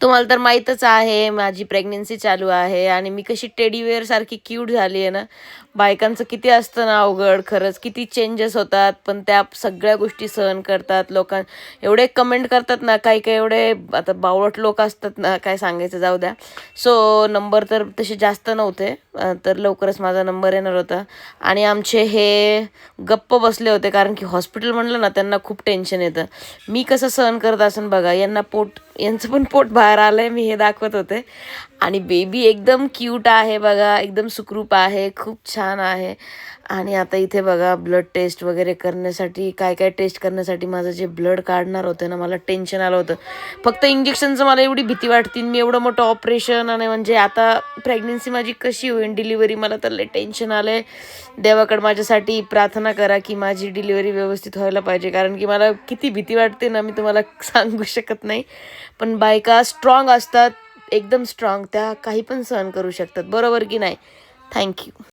तुम्हाला तर माहीतच आहे माझी प्रेग्नेन्सी चालू आहे आणि मी कशी टेडीवेअर सारखी क्यूट झाली आहे ना. बायकांचं किती असतं ना अवघड खरंच किती चेंजेस होतात पण त्या सगळ्या गोष्टी सहन करतात लोकां. एवढे कमेंट करतात ना काही काही एवढे आता बावळट लोक असतात ना काय सांगायचं जाऊ द्या. सो नंबर तर तसे जास्त नव्हते तर लवकरच माझा नंबर येणार होता. आणि आमचे हे गप्प बसले होते कारण की हॉस्पिटल म्हणलं ना त्यांना खूप टेन्शन येतं. मी कसं सहन करत असेल बघा यांना पोट यांचं पण पोट बाहेर आलं आहे मी हे दाखवत होते. आणि बेबी एकदम क्यूट आहे बघा एकदम सुखरूप आहे खूप छान आहे. आणि आता इथे बघा ब्लड टेस्ट वगैरे करण्यासाठी काय काय टेस्ट करण्यासाठी माझं जे ब्लड काढणार होतं ना मला टेन्शन आलं होतं. फक्त इंजेक्शनचं मला एवढी भीती वाटते मी एवढं मोठं ऑपरेशन आणि म्हणजे आता प्रेग्नेन्सी माझी कशी होईल डिलिव्हरी मला तर लय टेन्शन आलं आहे देवाकडे माझ्यासाठी प्रार्थना करा की माझी डिलिव्हरी व्यवस्थित व्हायला पाहिजे कारण की मला किती भीती वाटते ना मी तुम्हाला सांगू शकत नाही. पण बायका स्ट्रॉंग असतात एकदम स्ट्रॉंग त्या काही पण सहन करू शकतात. बरोबर की नाही? थँक्यू